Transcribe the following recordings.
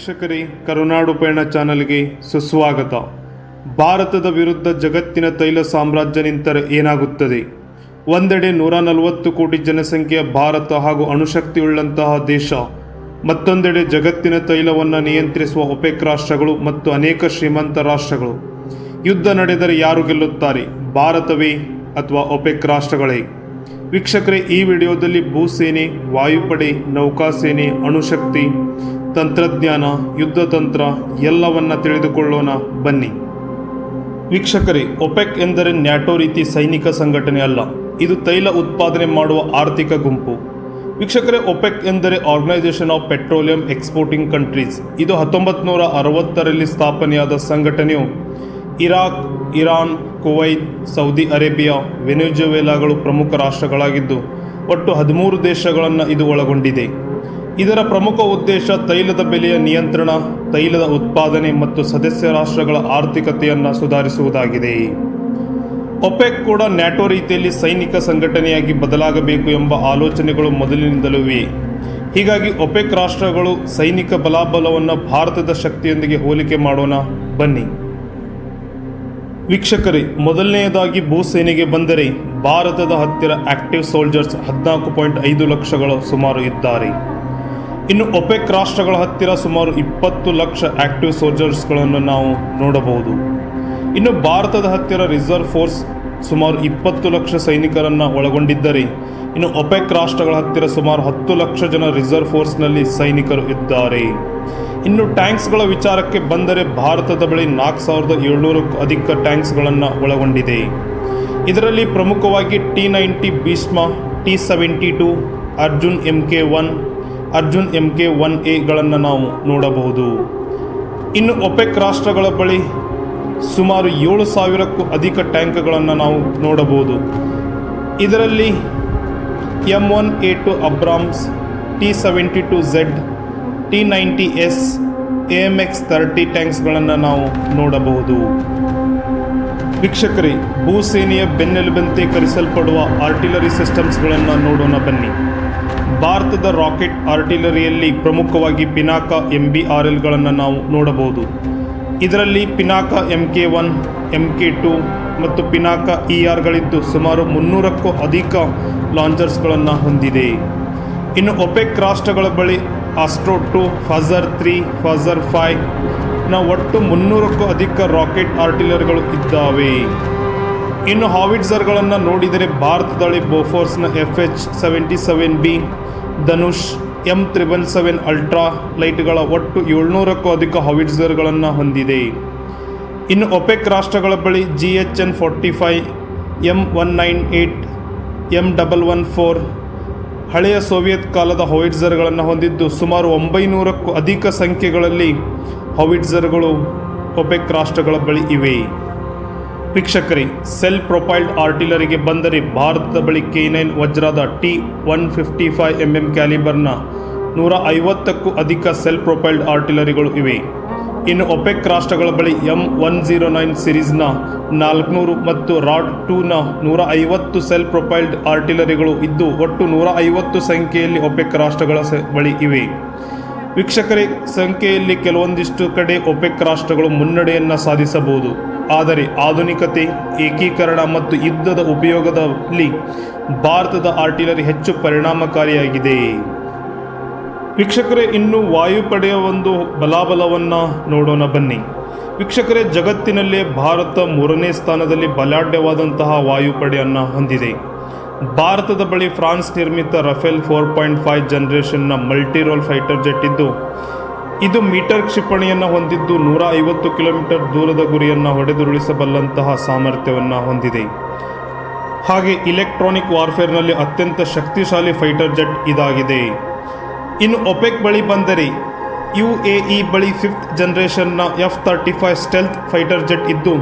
ವೀಕ್ಷಕರೇ ಕರುನಾಡು ಪಯಣ ಚಾನಲ್ಗೆ ಸುಸ್ವಾಗತ. ಭಾರತದ ವಿರುದ್ಧ ಜಗತ್ತಿನ ತೈಲ ಸಾಮ್ರಾಜ್ಯ ನಿಂತರೆ ಏನಾಗುತ್ತದೆ? ಒಂದೆಡೆ ನೂರ ನಲವತ್ತು ಕೋಟಿ ಜನಸಂಖ್ಯೆಯ ಭಾರತ ಹಾಗೂ ಅಣುಶಕ್ತಿಯುಳ್ಳಂತಹ ದೇಶ. ಮತ್ತೊಂದೆಡೆ ಜಗತ್ತಿನ ತೈಲವನ್ನು ನಿಯಂತ್ರಿಸುವ ಒಪೆಕ್ ರಾಷ್ಟ್ರಗಳು ಮತ್ತು ಅನೇಕ ಶ್ರೀಮಂತ ರಾಷ್ಟ್ರಗಳು. ಯುದ್ಧ ನಡೆದರೆ ಯಾರು ಗೆಲ್ಲುತ್ತಾರೆ? ಭಾರತವೇ ಅಥವಾ ಒಪೆಕ್ ರಾಷ್ಟ್ರಗಳೇ? ವೀಕ್ಷಕರೇ, ಈ ವಿಡಿಯೋದಲ್ಲಿ ಭೂಸೇನೆ, ವಾಯುಪಡೆ, ನೌಕಾಸೇನೆ, ಅಣುಶಕ್ತಿ ತಂತ್ರಜ್ಞಾನ ಯುದ್ಧ ತಂತ್ರ ಎಲ್ಲವನ್ನ ತಿಳಿದುಕೊಳ್ಳೋಣ. ಬನ್ನಿ. ವೀಕ್ಷಕರೇ, ಒಪೆಕ್ ಎಂದರೆ ನ್ಯಾಟೋ ರೀತಿ ಸೈನಿಕ ಸಂಘಟನೆ ಅಲ್ಲ. ಇದು ತೈಲ ಉತ್ಪಾದನೆ ಮಾಡುವ ಆರ್ಥಿಕ ಗುಂಪು. ವೀಕ್ಷಕರೇ, ಒಪೆಕ್ ಎಂದರೆ organisation of petroleum exporting countries ಇದು ಹತ್ತೊಂಬತ್ತು ನೂರ ಅರವತ್ತರಲ್ಲಿ ಸ್ಥಾಪನೆಯಾದ ಸಂಘಟನೆಯು Iraq, Iran, Kuwait, Saudi Arabia, ವೆನೆಜುವೆಲಾಗಳು ಪ್ರಮುಖ ರಾಷ್ಟ್ರಗಳಾಗಿದ್ದು, ಒಟ್ಟು ಹದಿಮೂರು ದೇಶಗಳನ್ನು ಇದು ಒಳಗೊಂಡಿದೆ. ಇದರ ಪ್ರಮುಖ ಉದ್ದೇಶ ತೈಲದ ಬೆಲೆಯ ನಿಯಂತ್ರಣ, ತೈಲದ ಉತ್ಪಾದನೆ ಮತ್ತು ಸದಸ್ಯ ರಾಷ್ಟ್ರಗಳ ಆರ್ಥಿಕತೆಯನ್ನು ಸುಧಾರಿಸುವುದಾಗಿದೆ. ಒಪೆಕ್ ಕೂಡ ನ್ಯಾಟೋ ರೀತಿಯಲ್ಲಿ ಸೈನಿಕ ಸಂಘಟನೆಯಾಗಿ ಬದಲಾಗಬೇಕು ಎಂಬ ಆಲೋಚನೆಗಳು ಮೊದಲಿನಿಂದಲೂ ಇವೆ ಹೀಗಾಗಿ ಒಪೆಕ್ ರಾಷ್ಟ್ರಗಳು ಸೈನಿಕ ಬಲಾಬಲವನ್ನು ಭಾರತದ ಶಕ್ತಿಯೊಂದಿಗೆ ಹೋಲಿಕೆ ಮಾಡೋಣ, ಬನ್ನಿ. ವೀಕ್ಷಕರೇ, ಮೊದಲನೆಯದಾಗಿ ಭೂಸೇನೆಗೆ ಬಂದರೆ ಭಾರತದ ಹತ್ತಿರ ಆಕ್ಟಿವ್ ಸೋಲ್ಜರ್ಸ್ ಹದಿನಾಲ್ಕು ಪಾಯಿಂಟ್ ಐದು ಲಕ್ಷಗಳ ಸುಮಾರು ಇದ್ದಾರೆ. ಇನ್ನು ಒಪೆಕ್ ರಾಷ್ಟ್ರಗಳ ಹತ್ತಿರ ಸುಮಾರು ಇಪ್ಪತ್ತು ಲಕ್ಷ ಆಕ್ಟಿವ್ ಸೋಲ್ಜರ್ಸ್ಗಳನ್ನು ನಾವು ನೋಡಬಹುದು. ಇನ್ನು ಭಾರತದ ಹತ್ತಿರ ರಿಸರ್ವ್ ಫೋರ್ಸ್ ಸುಮಾರು ಇಪ್ಪತ್ತು ಲಕ್ಷ ಸೈನಿಕರನ್ನು ಒಳಗೊಂಡಿದ್ದರೆ, ಇನ್ನು ಒಪೆಕ್ ರಾಷ್ಟ್ರಗಳ ಹತ್ತಿರ ಸುಮಾರು ಹತ್ತು ಲಕ್ಷ ಜನ ರಿಸರ್ವ್ ಫೋರ್ಸ್ನಲ್ಲಿ ಸೈನಿಕರು ಇದ್ದಾರೆ. ಇನ್ನು ಟ್ಯಾಂಕ್ಸ್ಗಳ ವಿಚಾರಕ್ಕೆ ಬಂದರೆ ಭಾರತದ ಬಳಿ ನಾಲ್ಕು ಸಾವಿರದ ಏಳ್ನೂರಕ್ಕೂ ಅಧಿಕ ಟ್ಯಾಂಕ್ಸ್ಗಳನ್ನು ಒಳಗೊಂಡಿದೆ. ಇದರಲ್ಲಿ ಪ್ರಮುಖವಾಗಿ T ninety Bhishma T seventy two, Arjun M K one Arjun M K one ಎಗಳನ್ನು ನಾವು ನೋಡಬಹುದು. ಇನ್ನು ಒಪೆಕ್ ರಾಷ್ಟ್ರಗಳ ಬಳಿ ಸುಮಾರು ಏಳು ಸಾವಿರಕ್ಕೂ ಅಧಿಕ ಟ್ಯಾಂಕ್ಗಳನ್ನು ನಾವು ನೋಡಬಹುದು. ಇದರಲ್ಲಿ M one A two Abrams, T seventy two Z, T ninety S, A M X thirty ಟ್ಯಾಂಕ್ಸ್ಗಳನ್ನು ನಾವು ನೋಡಬಹುದು. ವೀಕ್ಷಕರೇ, ಭೂಸೇನೆಯ ಬೆನ್ನೆಲುಬಂತೆ ಕರೆಸಲ್ಪಡುವ ಆರ್ಟಿಲರಿ ಸಿಸ್ಟಮ್ಸ್ಗಳನ್ನು ನೋಡೋಣ ಬನ್ನಿ. ಭಾರತದ ರಾಕೆಟ್ ಆರ್ಟಿಲರಿಯಲ್ಲಿ ಪ್ರಮುಖವಾಗಿ ಪಿನಾಕ ಎಂ ಬಿ ಆರ್ ಎಲ್ಗಳನ್ನು ನಾವು ನೋಡಬಹುದು. ಇದರಲ್ಲಿ Pinaka M K one M K two ಮತ್ತು ಪಿನಾಕ ಇ ಆರ್ಗಳಿದ್ದು ಸುಮಾರು ಮುನ್ನೂರಕ್ಕೂ ಅಧಿಕ ಲಾಂಚರ್ಸ್ಗಳನ್ನು ಹೊಂದಿದೆ. ಇನ್ನು ಒಪೆಕ್ ರಾಷ್ಟ್ರಗಳ ಬಳಿ Astro two Fajr three Fajr ಫೈವ್ನ ಒಟ್ಟು ಮುನ್ನೂರಕ್ಕೂ ಅಧಿಕ ರಾಕೆಟ್ ಆರ್ಟಿಲರ್ಗಳು ಇದ್ದಾವೆ. ಇನ್ನು ಹಾವಿಟ್ಸರ್ಗಳನ್ನು ನೋಡಿದರೆ ಭಾರತದಲ್ಲಿ ಬೋಫೋರ್ಸ್ನ F H seventy seven B Dhanush, M triple seven ultra ಲೈಟ್ಗಳ ಒಟ್ಟು ಏಳ್ನೂರಕ್ಕೂ ಅಧಿಕ ಹಾವಿಟ್ಸರ್ಗಳನ್ನು ಹೊಂದಿದೆ. ಇನ್ನು ಒಪೆಕ್ ರಾಷ್ಟ್ರಗಳ ಬಳಿ G H N forty five, M one nine eight M double one four ಹಳೆಯ ಸೋವಿಯತ್ ಕಾಲದ ಹೊವಿಟ್ಸರ್ಗಳನ್ನು ಹೊಂದಿದ್ದು ಸುಮಾರು ಒಂಬೈನೂರಕ್ಕೂ ಅಧಿಕ ಸಂಖ್ಯೆಗಳಲ್ಲಿ ಹೊವಿಟ್ಸರ್ಗಳು ಒಪೆಕ್ ರಾಷ್ಟ್ರಗಳ ಬಳಿ ಇವೆ. ವೀಕ್ಷಕರೇ, ಸೆಲ್ ಪ್ರೊಫೈಲ್ಡ್ ಆರ್ಟಿಲರಿಗೆ ಬಂದರೆ ಭಾರತದ ಬಳಿ ಕೆ ನೈನ್ ವಜ್ರದ T one fifty five M M ಕ್ಯಾಲಿಬರ್ನ ನೂರ ಐವತ್ತಕ್ಕೂ ಅಧಿಕ ಸೆಲ್ ಪ್ರೊಫೈಲ್ಡ್ ಆರ್ಟಿಲರಿಗಳು ಇವೆ. ಇನ್ನು ಒಪೆಕ್ ರಾಷ್ಟ್ರಗಳ ಬಳಿ ಎಂ ಒನ್ ಜೀರೋ ನೈನ್ ಸಿರೀಸ್ನ ನಾಲ್ಕುನೂರು ಮತ್ತು ರಾಡ್ ಟೂನ ನೂರ ಐವತ್ತು ಸೆಲ್ ಪ್ರೊಫೈಲ್ಡ್ ಆರ್ಟಿಲರಿಗಳು ಇದ್ದು, ಒಟ್ಟು ನೂರ ಐವತ್ತು ಸಂಖ್ಯೆಯಲ್ಲಿ ಒಪೆಕ್ ರಾಷ್ಟ್ರಗಳ ಬಳಿ ಇವೆ. ವೀಕ್ಷಕರೇ, ಸಂಖ್ಯೆಯಲ್ಲಿ ಕೆಲವೊಂದಿಷ್ಟು ಕಡೆ ಒಪೆಕ್ ರಾಷ್ಟ್ರಗಳು ಮುನ್ನಡೆಯನ್ನು ಸಾಧಿಸಬಹುದು. ಆದರೆ ಆಧುನಿಕತೆ, ಏಕೀಕರಣ ಮತ್ತು ಯುದ್ಧದ ಉಪಯೋಗದಲ್ಲಿ ಭಾರತದ ಆರ್ಟಿಲರಿ ಹೆಚ್ಚು ಪರಿಣಾಮಕಾರಿಯಾಗಿದೆ. ವೀಕ್ಷಕರೇ, ಇನ್ನು ವಾಯುಪಡೆಯ ಒಂದು ಬಲಾಬಲವನ್ನು ನೋಡೋಣ ಬನ್ನಿ. ವೀಕ್ಷಕರೇ, ಜಗತ್ತಿನಲ್ಲೇ ಭಾರತ ಮೂರನೇ ಸ್ಥಾನದಲ್ಲಿ ಬಲಾಢ್ಯವಾದಂತಹ ವಾಯುಪಡೆಯನ್ನು ಹೊಂದಿದೆ. ಭಾರತದ ಬಳಿ ಫ್ರಾನ್ಸ್ ನಿರ್ಮಿತ ರಫೇಲ್ ಫೋರ್ ಪಾಯಿಂಟ್ ಫೈವ್ ಜನರೇಷನ್ನ ಮಲ್ಟಿರೋಲ್ ಫೈಟರ್ ಜೆಟ್ ಇದ್ದು ಇದು ಮೀಟರ್ ಕ್ಷಿಪಣಿಯನ್ನು ಹೊಂದಿದ್ದು ನೂರ ಐವತ್ತು ಕಿಲೋಮೀಟರ್ ದೂರದ ಗುರಿಯನ್ನು ಹೊಡೆದುರುಳಿಸಬಲ್ಲಂತಹ ಸಾಮರ್ಥ್ಯವನ್ನು ಹೊಂದಿದೆ. ಹಾಗೆ ಇಲೆಕ್ಟ್ರಾನಿಕ್ ವಾರ್ಫೇರ್ನಲ್ಲಿ ಅತ್ಯಂತ ಶಕ್ತಿಶಾಲಿ ಫೈಟರ್ ಜೆಟ್ ಇದಾಗಿದೆ. ಇನ್ನು ಒಪೆಕ್ ಬಳಿ ಬಂದರೆ ಯು ಎ ಇ ಬಳಿ fifth ಜನರೇಷನ್ನ F thirty five stealth fighter jet ಇದ್ದು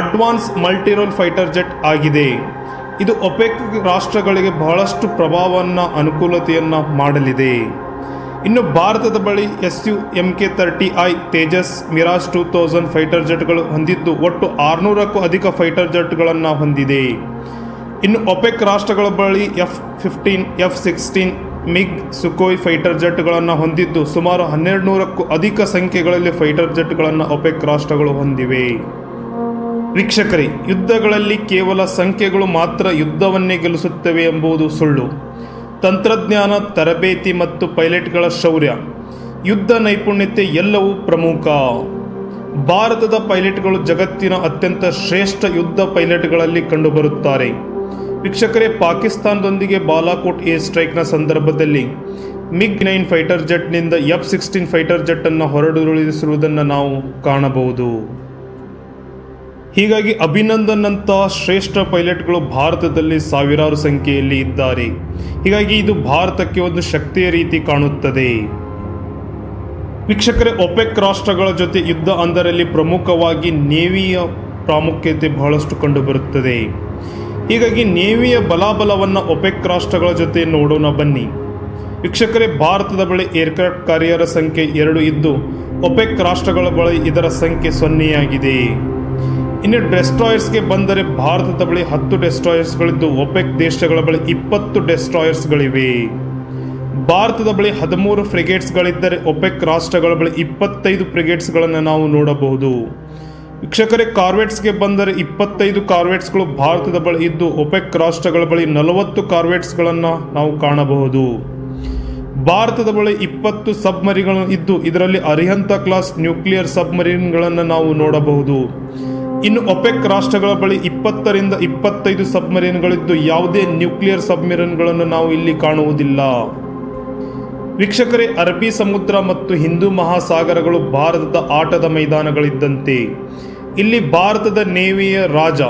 ಅಡ್ವಾನ್ಸ್ ಮಲ್ಟಿರೋಲ್ ಫೈಟರ್ ಜೆಟ್ ಆಗಿದೆ. ಇದು ಒಪೆಕ್ ರಾಷ್ಟ್ರಗಳಿಗೆ ಬಹಳಷ್ಟು ಪ್ರಭಾವವನ್ನು, ಅನುಕೂಲತೆಯನ್ನು ಮಾಡಲಿದೆ. ಇನ್ನು ಭಾರತದ ಬಳಿ S U M K thirty I Tejas Mirage two thousand fighter ಜೆಟ್ಗಳು ಹೊಂದಿದ್ದು ಒಟ್ಟು ಆರುನೂರಕ್ಕೂ ಅಧಿಕ ಫೈಟರ್ ಜೆಟ್ಗಳನ್ನು ಹೊಂದಿದೆ. ಇನ್ನು ಒಪೆಕ್ ರಾಷ್ಟ್ರಗಳ ಬಳಿ F fifteen, F sixteen, MiG Sukhoi fighter ಜೆಟ್ಗಳನ್ನು ಹೊಂದಿದ್ದು ಸುಮಾರು ಹನ್ನೆರಡು ನೂರಕ್ಕೂ ಅಧಿಕ ಸಂಖ್ಯೆಗಳಲ್ಲಿ ಫೈಟರ್ ಜೆಟ್ಗಳನ್ನು ಒಪೆಕ್ ರಾಷ್ಟ್ರಗಳು ಹೊಂದಿವೆ. ವೀಕ್ಷಕರೇ, ಯುದ್ಧಗಳಲ್ಲಿ ಕೇವಲ ಸಂಖ್ಯೆಗಳು ಮಾತ್ರ ಯುದ್ಧವನ್ನೇ ಗೆಲ್ಲಿಸುತ್ತವೆ ಎಂಬುದು ಸುಳ್ಳು. ತಂತ್ರಜ್ಞಾನ, ತರಬೇತಿ ಮತ್ತು ಪೈಲಟ್ಗಳ ಶೌರ್ಯ. ಯುದ್ಧ ನೈಪುಣ್ಯತೆ ಎಲ್ಲವೂ ಪ್ರಮುಖ. ಭಾರತದ ಪೈಲಟ್ಗಳು ಜಗತ್ತಿನ ಅತ್ಯಂತ ಶ್ರೇಷ್ಠ ಯುದ್ಧ ಪೈಲಟ್ಗಳಲ್ಲಿ ಕಂಡುಬರುತ್ತಾರೆ. ವೀಕ್ಷಕರೇ, ಪಾಕಿಸ್ತಾನದೊಂದಿಗೆ ಬಾಲಾಕೋಟ್ ಏರ್ ಸ್ಟ್ರೈಕ್ನ ಸಂದರ್ಭದಲ್ಲಿ ಮಿಗ್ ನೈನ್ ಫೈಟರ್ ಜೆಟ್ನಿಂದ ಎಫ್ ಸಿಕ್ಸ್ಟೀನ್ ಫೈಟರ್ ಜೆಟ್ ಅನ್ನು ಹೊರಡುರುಳಿಸಿರುವುದನ್ನು ನಾವು ಕಾಣಬಹುದು. ಹೀಗಾಗಿ ಅಭಿನಂದನ್ ಅಂತ ಶ್ರೇಷ್ಠ ಪೈಲಟ್ಗಳು ಭಾರತದಲ್ಲಿ ಸಾವಿರಾರು ಸಂಖ್ಯೆಯಲ್ಲಿ ಇದ್ದಾರೆ. ಹೀಗಾಗಿ ಇದು ಭಾರತಕ್ಕೆ ಒಂದು ಶಕ್ತಿಯ ರೀತಿ ಕಾಣುತ್ತದೆ. ವೀಕ್ಷಕರೇ, ಒಪೆಕ್ ರಾಷ್ಟ್ರಗಳ ಜೊತೆ ಯುದ್ಧ ಅಂದರಲ್ಲಿ ಪ್ರಮುಖವಾಗಿ ನೇವಿಯ ಪ್ರಾಮುಖ್ಯತೆ ಬಹಳಷ್ಟು ಕಂಡುಬರುತ್ತದೆ. ಹೀಗಾಗಿ ನೇವಿಯ ಬಲಾಬಲವನ್ನು ಒಪೆಕ್ ರಾಷ್ಟ್ರಗಳ ಜೊತೆ ನೋಡೋಣ ಬನ್ನಿ. ವೀಕ್ಷಕರೇ, ಭಾರತದ ಬಳಿ ಏರ್ಕ್ರಾಫ್ಟ್ ಕಾರ್ಯರ ಸಂಖ್ಯೆ ಎರಡು ಇದ್ದು, ಒಪೆಕ್ ರಾಷ್ಟ್ರಗಳ ಬಳಿ ಇದರ ಸಂಖ್ಯೆ ಸೊನ್ನೆಯಾಗಿದೆ. ಇನ್ನು ಡೆಸ್ಟ್ರಾಯರ್ಸ್ಗೆ ಬಂದರೆ ಭಾರತದ ಬಳಿ ಹತ್ತು ಡೆಸ್ಟ್ರಾಯರ್ಸ್ಗಳಿದ್ದು, ಒಪೆಕ್ ದೇಶಗಳ ಬಳಿ ಇಪ್ಪತ್ತು ಡೆಸ್ಟ್ರಾಯರ್ಸ್ಗಳಿವೆ. ಭಾರತದ ಬಳಿ ಹದಿಮೂರು ಫ್ರಿಗೇಟ್ಸ್ಗಳಿದ್ದರೆ, ಒಪೆಕ್ ರಾಷ್ಟ್ರಗಳ ಬಳಿ ಇಪ್ಪತ್ತೈದು ಫ್ರಿಗೇಟ್ಸ್ಗಳನ್ನು ನಾವು ನೋಡಬಹುದು. ವೀಕ್ಷಕರೇ, ಕಾರ್ವೆಟ್ಸ್ಗೆ ಬಂದರೆ ಇಪ್ಪತ್ತೈದು ಕಾರ್ವೆಟ್ಸ್ಗಳು ಭಾರತದ ಬಳಿ ಇದ್ದು, ಒಪೆಕ್ ರಾಷ್ಟ್ರಗಳ ಬಳಿ ನಲವತ್ತು ಕಾರ್ವೆಟ್ಸ್ಗಳನ್ನು ನಾವು ಕಾಣಬಹುದು. ಭಾರತದ ಬಳಿ ಇಪ್ಪತ್ತು ಸಬ್ಮರಿಗಳು ಇದ್ದು, ಇದರಲ್ಲಿ ಅರಿಹಂತ ಕ್ಲಾಸ್ ನ್ಯೂಕ್ಲಿಯರ್ ಸಬ್ಮರೀನ್ಗಳನ್ನು ನಾವು ನೋಡಬಹುದು. ಇನ್ನು ಒಪೆಕ್ ರಾಷ್ಟ್ರಗಳ ಬಳಿ ಇಪ್ಪತ್ತರಿಂದ ಇಪ್ಪತ್ತೈದು ಸಬ್ಮರೀನ್ಗಳಿದ್ದು ಯಾವುದೇ ನ್ಯೂಕ್ಲಿಯರ್ ಸಬ್ಮರೀನ್ಗಳನ್ನು ನಾವು ಇಲ್ಲಿ ಕಾಣುವುದಿಲ್ಲ. ವೀಕ್ಷಕರೇ, ಅರಬ್ಬಿ ಸಮುದ್ರ ಮತ್ತು ಹಿಂದೂ ಮಹಾಸಾಗರಗಳು ಭಾರತದ ಆಟದ ಮೈದಾನಗಳಿದ್ದಂತೆ. ಇಲ್ಲಿ ಭಾರತದ ನೇವಿಯ ರಾಜ,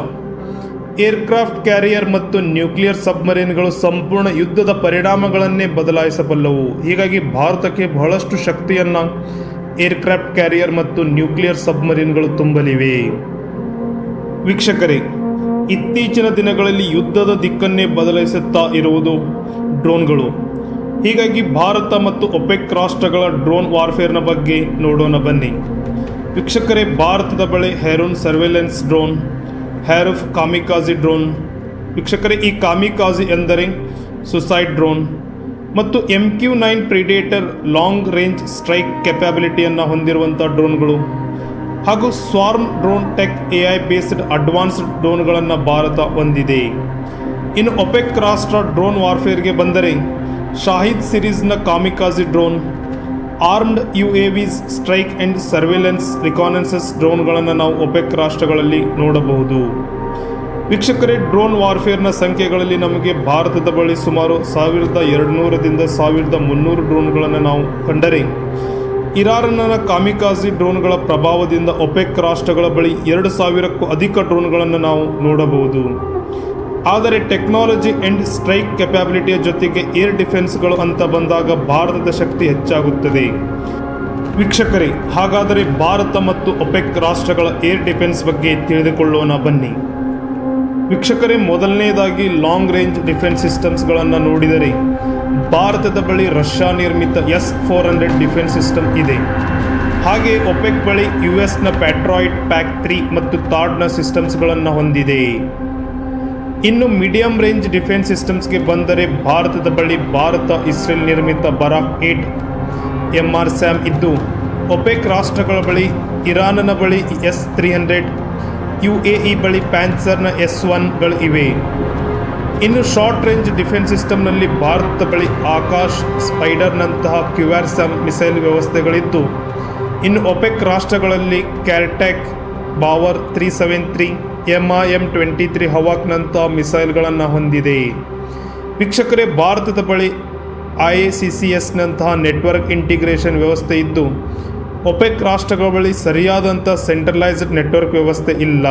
ಏರ್ಕ್ರಾಫ್ಟ್ ಕ್ಯಾರಿಯರ್ ಮತ್ತು ನ್ಯೂಕ್ಲಿಯರ್ ಸಬ್ಮರೀನ್ಗಳು ಸಂಪೂರ್ಣ ಯುದ್ಧದ ಪರಿಣಾಮಗಳನ್ನೇ ಬದಲಾಯಿಸಬಲ್ಲವು. ಹೀಗಾಗಿ ಭಾರತಕ್ಕೆ ಬಹಳಷ್ಟು ಶಕ್ತಿಯನ್ನು ಏರ್ಕ್ರಾಫ್ಟ್ ಕ್ಯಾರಿಯರ್ ಮತ್ತು ನ್ಯೂಕ್ಲಿಯರ್ ಸಬ್ಮರೀನ್ಗಳು ತುಂಬಲಿವೆ. ವೀಕ್ಷಕರೇ, ಇತ್ತೀಚಿನ ದಿನಗಳಲ್ಲಿ ಯುದ್ಧದ ದಿಕ್ಕನ್ನೇ ಬದಲಾಯಿಸುತ್ತಾ ಇರುವುದು ಡ್ರೋನ್ಗಳು. ಹೀಗಾಗಿ ಭಾರತ ಮತ್ತು ಒಪೆಕ್ ರಾಷ್ಟ್ರಗಳ ಡ್ರೋನ್ ವಾರ್ಫೇರ್ನ ಬಗ್ಗೆ ನೋಡೋಣ ಬನ್ನಿ. ವೀಕ್ಷಕರೇ, ಭಾರತದ ಬಳಿ Heron surveillance drone Harop kamikaze drone, ವೀಕ್ಷಕರೇ, ಈ ಕಾಮಿಕಾಜಿ ಎಂದರೆ ಸುಸೈಡ್ ಡ್ರೋನ್ ಮತ್ತು M Q nine Predator long range strike ಕೆಪ್ಯಾಬಿಲಿಟಿಯನ್ನು ಹೊಂದಿರುವಂಥ ಡ್ರೋನ್ಗಳು. ಹಾಗೂ swarm drone tech AI based advanced ಡ್ರೋನ್ಗಳನ್ನು ಭಾರತ ಹೊಂದಿದೆ. ಇನ್ನು ಒಪೆಕ್ ರಾಷ್ಟ್ರ ಡ್ರೋನ್ ವಾರ್ಫೇರ್ಗೆ ಬಂದರೆ Shahed ಸಿರೀಸ್ನ kamikaze drone, armed U A Vs strike and surveillance reconnaissance ಡ್ರೋನ್ಗಳನ್ನು ನಾವು ಒಪೆಕ್ ರಾಷ್ಟ್ರಗಳಲ್ಲಿ ನೋಡಬಹುದು. ವೀಕ್ಷಕರೇ, ಡ್ರೋನ್ ವಾರ್ಫೇರ್ನ ಸಂಖ್ಯೆಗಳಲ್ಲಿ ನಮಗೆ ಭಾರತದ ಬಳಿ ಸುಮಾರು ಸಾವಿರದ ಎರಡುನೂರದಿಂದ ಸಾವಿರದ ಮುನ್ನೂರು ಡ್ರೋನ್ಗಳನ್ನು ನಾವು ಕಂಡರೆ ಇರಾನ್ನ ಕಾಮಿಕಾಜಿ ಡ್ರೋನ್ಗಳ ಪ್ರಭಾವದಿಂದ ಒಪೆಕ್ ರಾಷ್ಟ್ರಗಳ ಬಳಿ ಎರಡು ಸಾವಿರಕ್ಕೂ ಅಧಿಕ ಡ್ರೋನ್ಗಳನ್ನು ನಾವು ನೋಡಬಹುದು. ಆದರೆ ಟೆಕ್ನಾಲಜಿ ಅಂಡ್ ಸ್ಟ್ರೈಕ್ ಕೆಪಾಬಿಲಿಟಿಯ ಜೊತೆಗೆ ಏರ್ ಡಿಫೆನ್ಸ್ಗಳು ಅಂತ ಬಂದಾಗ ಭಾರತದ ಶಕ್ತಿ ಹೆಚ್ಚಾಗುತ್ತದೆ. ವೀಕ್ಷಕರೇ, ಹಾಗಾದರೆ ಭಾರತ ಮತ್ತು ಒಪೆಕ್ ರಾಷ್ಟ್ರಗಳ ಏರ್ ಡಿಫೆನ್ಸ್ ಬಗ್ಗೆ ತಿಳಿದುಕೊಳ್ಳೋಣ ಬನ್ನಿ. ವೀಕ್ಷಕರೇ, ಮೊದಲನೇದಾಗಿ ಲಾಂಗ್ ರೇಂಜ್ ಡಿಫೆನ್ಸ್ ಸಿಸ್ಟಮ್ಸ್ಗಳನ್ನು ನೋಡಿದರೆ ಭಾರತದ ಬಳಿ ರಷ್ಯಾ ನಿರ್ಮಿತ S four hundred defence system ಇದೆ. ಹಾಗೆ ಒಪೆಕ್ ಬಳಿ ಯು ಎಸ್ನ ಪ್ಯಾಟ್ರಾಯ್ಡ್ ಪ್ಯಾಕ್ ತ್ರೀ ಮತ್ತು ತಾಡ್ನ ಸಿಸ್ಟಮ್ಸ್ಗಳನ್ನು ಹೊಂದಿದೆ. ಇನ್ನು ಮೀಡಿಯಂ ರೇಂಜ್ ಡಿಫೆನ್ಸ್ ಸಿಸ್ಟಮ್ಸ್ಗೆ ಬಂದರೆ ಭಾರತದ ಬಳಿ ಭಾರತ, ಇಸ್ರೇಲ್ ನಿರ್ಮಿತ Barak eight M R SAM ಇದ್ದು, ಒಪೆಕ್ ರಾಷ್ಟ್ರಗಳ ಬಳಿ, ಇರಾನ್ನ ಬಳಿ S three hundred U A E ಬಳಿ ಪ್ಯಾನ್ಸರ್ನ ಎಸ್ ಒನ್ಗಳು ಇವೆ. ಇನ್ನು ಶಾರ್ಟ್ ರೇಂಜ್ ಡಿಫೆನ್ಸ್ ಸಿಸ್ಟಮ್ನಲ್ಲಿ ಭಾರತದ ಬಳಿ ಆಕಾಶ್ ಸ್ಪೈಡರ್ನಂತಹ ಕ್ಯುವಾರ್ಸಮ್ ಮಿಸೈಲ್ ವ್ಯವಸ್ಥೆಗಳಿದ್ದು, ಇನ್ನು ಒಪೆಕ್ ರಾಷ್ಟ್ರಗಳಲ್ಲಿ ಕ್ಯಾರ್ಟೆಕ್ Bavar three seven three M I M twenty three ಹವಾಕ್ನಂತಹ ಮಿಸೈಲ್ಗಳನ್ನು ಹೊಂದಿದೆ. ವೀಕ್ಷಕರೇ, ಭಾರತದ ಬಳಿ ಐ ಎ ಸಿ ಸಿ ಎಸ್ನಂತಹ ನೆಟ್ವರ್ಕ್ ಇಂಟಿಗ್ರೇಷನ್ ವ್ಯವಸ್ಥೆ ಇದ್ದು ಒಪೆಕ್ ರಾಷ್ಟ್ರಗಳ ಬಳಿ ಸರಿಯಾದಂಥ ಸೆಂಟ್ರಲೈಸ್ಡ್ ನೆಟ್ವರ್ಕ್ ವ್ಯವಸ್ಥೆ ಇಲ್ಲ.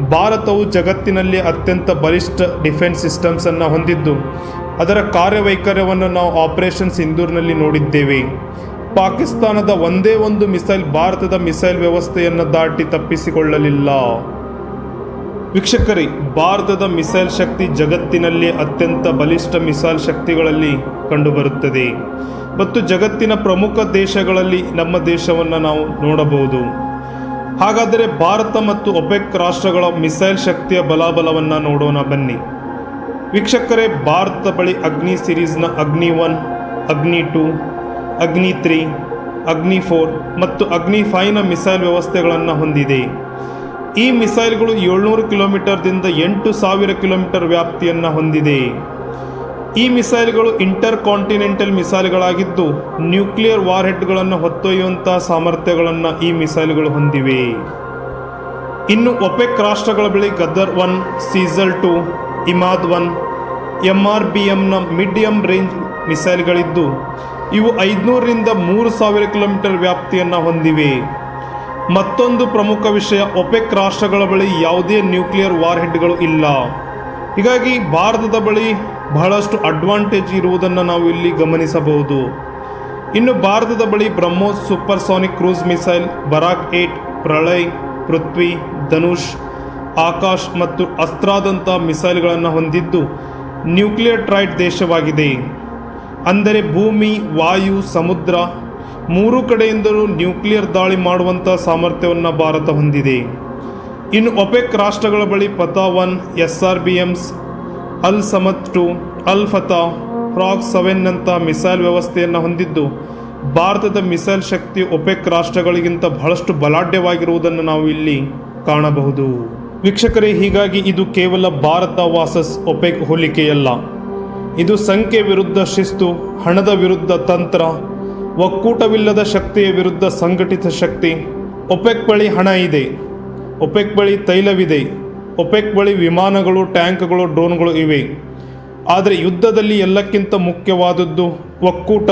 ಭಾರತವು ಜಗತ್ತಿನಲ್ಲಿ ಅತ್ಯಂತ ಬಲಿಷ್ಠ ಡಿಫೆನ್ಸ್ ಸಿಸ್ಟಮ್ಸನ್ನು ಹೊಂದಿದ್ದು, ಅದರ ಕಾರ್ಯವೈಖರ್ಯವನ್ನು ನಾವು ಆಪರೇಷನ್ ಸಿಂಧೂರ್ನಲ್ಲಿ ನೋಡಿದ್ದೇವೆ. ಪಾಕಿಸ್ತಾನದ ಒಂದೇ ಒಂದು ಮಿಸೈಲ್ ಭಾರತದ ಮಿಸೈಲ್ ವ್ಯವಸ್ಥೆಯನ್ನು ದಾಟಿ ತಪ್ಪಿಸಿಕೊಳ್ಳಲಿಲ್ಲ. ವೀಕ್ಷಕರೇ, ಭಾರತದ ಮಿಸೈಲ್ ಶಕ್ತಿ ಜಗತ್ತಿನಲ್ಲಿ ಅತ್ಯಂತ ಬಲಿಷ್ಠ ಮಿಸೈಲ್ ಶಕ್ತಿಗಳಲ್ಲಿ ಕಂಡುಬರುತ್ತದೆ. ಮತ್ತು ಜಗತ್ತಿನ ಪ್ರಮುಖ ದೇಶಗಳಲ್ಲಿ ನಮ್ಮ ದೇಶವನ್ನು ನಾವು ನೋಡಬಹುದು. ಹಾಗಾದರೆ ಭಾರತ ಮತ್ತು ಒಪೆಕ್ ರಾಷ್ಟ್ರಗಳ ಮಿಸೈಲ್ ಶಕ್ತಿಯ ಬಲಾಬಲವನ್ನು ನೋಡೋಣ ಬನ್ನಿ. ವೀಕ್ಷಕರೇ ಭಾರತ ಬಳಿ ಅಗ್ನಿ ಸಿರೀಸ್ನ ಅಗ್ನಿ ಒನ್, ಅಗ್ನಿ ಟೂ, ಅಗ್ನಿ ತ್ರೀ, ಅಗ್ನಿ ಫೋರ್ ಮತ್ತು ಅಗ್ನಿ ಫೈವ್ನ ಮಿಸೈಲ್ ವ್ಯವಸ್ಥೆಗಳನ್ನು ಹೊಂದಿದೆ. ಈ ಮಿಸೈಲ್ಗಳು ಏಳ್ನೂರು ಕಿಲೋಮೀಟರ್ದಿಂದ ಎಂಟು ಸಾವಿರ ಕಿಲೋಮೀಟರ್ ವ್ಯಾಪ್ತಿಯನ್ನು ಹೊಂದಿದೆ. ಈ ಮಿಸೈಲ್ಗಳು ಇಂಟರ್ ಕಾಂಟಿನೆಂಟಲ್ ಮಿಸೈಲ್ಗಳಾಗಿದ್ದು ನ್ಯೂಕ್ಲಿಯರ್ ವಾರ್ಹೆಡ್ಗಳನ್ನು ಹೊತ್ತೊಯ್ಯುವಂತಹ ಸಾಮರ್ಥ್ಯಗಳನ್ನು ಈ ಮಿಸೈಲ್ಗಳು ಹೊಂದಿವೆ. ಇನ್ನು ಒಪೆಕ್ ರಾಷ್ಟ್ರಗಳ ಬಳಿ Ghadr one, Sejjil two, Emad one M R B ಎಂನ medium range ಮಿಸೈಲ್ಗಳಿದ್ದು ಇವು ಐದುನೂರರಿಂದ ಮೂರು ಸಾವಿರ ಕಿಲೋಮೀಟರ್ ವ್ಯಾಪ್ತಿಯನ್ನು ಹೊಂದಿವೆ. ಮತ್ತೊಂದು ಪ್ರಮುಖ ವಿಷಯ ಒಪೆಕ್ ರಾಷ್ಟ್ರಗಳ ಬಳಿ ಯಾವುದೇ ನ್ಯೂಕ್ಲಿಯರ್ ವಾರ್ಹೆಡ್ಗಳು ಇಲ್ಲ. ಹೀಗಾಗಿ ಭಾರತದ ಬಳಿ ಬಹಳಷ್ಟು ಅಡ್ವಾಂಟೇಜ್ ಇರುವುದನ್ನು ನಾವು ಇಲ್ಲಿ ಗಮನಿಸಬಹುದು. ಇನ್ನು ಭಾರತದ ಬಳಿ BrahMos supersonic cruise missile, Barak eight, Pralay, Prithvi, Dhanush, Akash ಮತ್ತು ಅಸ್ತ್ರಾದಂಥ ಮಿಸೈಲ್ಗಳನ್ನು ಹೊಂದಿದ್ದು ನ್ಯೂಕ್ಲಿಯರ್ ಟ್ರೈಟ್ ದೇಶವಾಗಿದೆ. ಅಂದರೆ ಭೂಮಿ, ವಾಯು, ಸಮುದ್ರ ಮೂರು ಕಡೆಯಿಂದಲೂ ನ್ಯೂಕ್ಲಿಯರ್ ದಾಳಿ ಮಾಡುವಂಥ ಸಾಮರ್ಥ್ಯವನ್ನು ಭಾರತ ಹೊಂದಿದೆ. ಇನ್ನು ಒಪೆಕ್ ರಾಷ್ಟ್ರಗಳ ಬಳಿ ಪತಾ ಒನ್ ಎಸ್ ಆರ್ ಬಿ ಎಮ್ಸ್ ಅಲ್ ಸಮತ್ ಟು ಅಲ್ ಫತಾ, ಫ್ರಾಗ್ ಸೆವೆನ್ನಂಥ ಮಿಸೈಲ್ ವ್ಯವಸ್ಥೆಯನ್ನು ಹೊಂದಿದ್ದು, ಭಾರತದ ಮಿಸೈಲ್ ಶಕ್ತಿ ಒಪೆಕ್ ರಾಷ್ಟ್ರಗಳಿಗಿಂತ ಬಹಳಷ್ಟು ಬಲಾಢ್ಯವಾಗಿರುವುದನ್ನು ನಾವು ಇಲ್ಲಿ ಕಾಣಬಹುದು. ವೀಕ್ಷಕರೇ, ಹೀಗಾಗಿ ಇದು ಕೇವಲ ಭಾರತ ವಾಸಸ್ ಒಪೆಕ್ ಹೋಲಿಕೆಯಲ್ಲ. ಇದು ಸಂಖ್ಯೆ ವಿರುದ್ಧ ಶಿಸ್ತು, ಹಣದ ವಿರುದ್ಧ ತಂತ್ರ, ಒಕ್ಕೂಟವಿಲ್ಲದ ಶಕ್ತಿಯ ವಿರುದ್ಧ ಸಂಘಟಿತ ಶಕ್ತಿ. ಒಪೆಕ್ ಬಳಿ ಹಣ ಇದೆ. ಒಪೆಕ್ ಬಳಿ ತೈಲವಿದೆ. ಒಪೆಕ್ ಬಳಿ ವಿಮಾನಗಳು, ಟ್ಯಾಂಕ್ಗಳು, ಡ್ರೋನ್ಗಳು ಇವೆ. ಆದರೆ ಯುದ್ಧದಲ್ಲಿ ಎಲ್ಲಕ್ಕಿಂತ ಮುಖ್ಯವಾದದ್ದು ಒಕ್ಕೂಟ,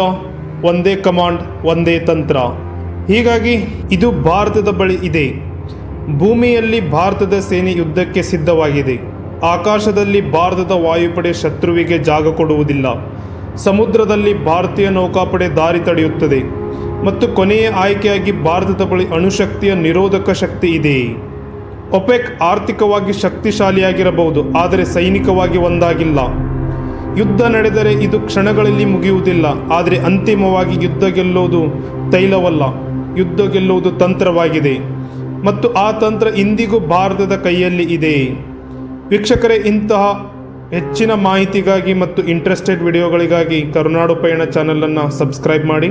ಒಂದೇ ಕಮಾಂಡ್, ಒಂದೇ ತಂತ್ರ. ಹೀಗಾಗಿ ಇದು ಭಾರತದ ಬಳಿ ಇದೆ. ಭೂಮಿಯಲ್ಲಿ ಭಾರತದ ಸೇನೆ ಯುದ್ಧಕ್ಕೆ ಸಿದ್ಧವಾಗಿದೆ. ಆಕಾಶದಲ್ಲಿ ಭಾರತದ ವಾಯುಪಡೆ ಶತ್ರುವಿಗೆ ಜಾಗ ಕೊಡುವುದಿಲ್ಲ. ಸಮುದ್ರದಲ್ಲಿ ಭಾರತೀಯ ನೌಕಾಪಡೆ ದಾರಿ ತಡೆಯುತ್ತದೆ. ಮತ್ತು ಕೊನೆಯ ಆಯ್ಕೆಯಾಗಿ ಭಾರತದ ಬಳಿ ಅಣುಶಕ್ತಿಯ ನಿರೋಧಕ ಶಕ್ತಿ ಇದೆ. ಒಪೆಕ್ ಆರ್ಥಿಕವಾಗಿ ಶಕ್ತಿಶಾಲಿಯಾಗಿರಬಹುದು, ಆದರೆ ಸೈನಿಕವಾಗಿ ಒಂದಾಗಿಲ್ಲ. ಯುದ್ಧ ನಡೆದರೆ ಇದು ಕ್ಷಣಗಳಲ್ಲಿ ಮುಗಿಯುವುದಿಲ್ಲ, ಆದರೆ ಅಂತಿಮವಾಗಿ ಯುದ್ಧ ಗೆಲ್ಲುವುದು ತೈಲವಲ್ಲ. ಯುದ್ಧ ಗೆಲ್ಲುವುದು ತಂತ್ರವಾಗಿದೆ. ಮತ್ತು ಆ ತಂತ್ರ ಇಂದಿಗೂ ಭಾರತದ ಕೈಯಲ್ಲಿ ಇದೆ. ವೀಕ್ಷಕರೇ, ಇಂತಹ ಹೆಚ್ಚಿನ ಮಾಹಿತಿಗಾಗಿ ಮತ್ತು ಇಂಟ್ರೆಸ್ಟೆಡ್ ವಿಡಿಯೋಗಳಿಗಾಗಿ ಕರುನಾಡು ಪಯಣ ಚಾನಲನ್ನು ಸಬ್ಸ್ಕ್ರೈಬ್ ಮಾಡಿ.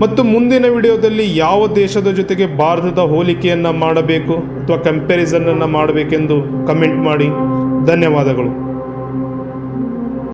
ಮತ್ತು ಮುಂದಿನ ವಿಡಿಯೋದಲ್ಲಿ ಯಾವ ದೇಶದ ಜೊತೆಗೆ ಭಾರತದ ಹೋಲಿಕೆಯನ್ನು ಮಾಡಬೇಕು ಅಥವಾ ಕಂಪ್ಯಾರಿಸನನ್ನು ಮಾಡಬೇಕೆಂದು ಕಮೆಂಟ್ ಮಾಡಿ. ಧನ್ಯವಾದಗಳು.